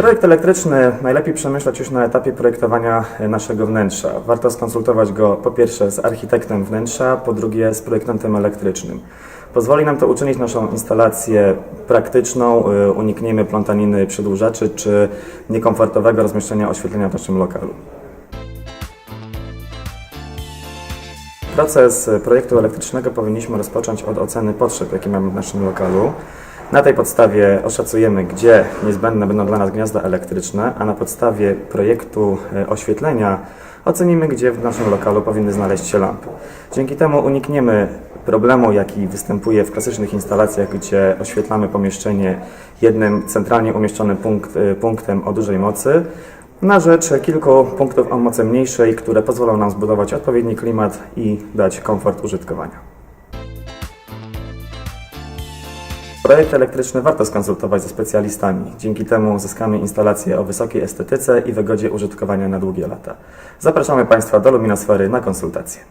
Projekt elektryczny najlepiej przemyśleć już na etapie projektowania e, naszego wnętrza. Warto skonsultować go po pierwsze z architektem wnętrza, po drugie z projektantem elektrycznym. Pozwoli nam to uczynić naszą instalację praktyczną, e, unikniemy plątaniny przedłużaczy czy niekomfortowego rozmieszczenia oświetlenia w naszym lokalu. Proces projektu elektrycznego powinniśmy rozpocząć od oceny potrzeb, jakie mamy w naszym lokalu. Na tej podstawie oszacujemy, gdzie niezbędne będą dla nas gniazda elektryczne, a na podstawie projektu e, oświetlenia ocenimy, gdzie w naszym lokalu powinny znaleźć się lampy. Dzięki temu unikniemy problemu, jaki występuje w klasycznych instalacjach, gdzie oświetlamy pomieszczenie jednym centralnie umieszczonym punkt, e, punktem o dużej mocy, na rzecz kilku punktów o mocy mniejszej, które pozwolą nam zbudować odpowiedni klimat i dać komfort użytkowania. Projekt elektryczny warto skonsultować ze specjalistami. Dzięki temu uzyskamy instalację o wysokiej estetyce i wygodzie użytkowania na długie lata. Zapraszamy Państwa do Luminosfery na konsultacje.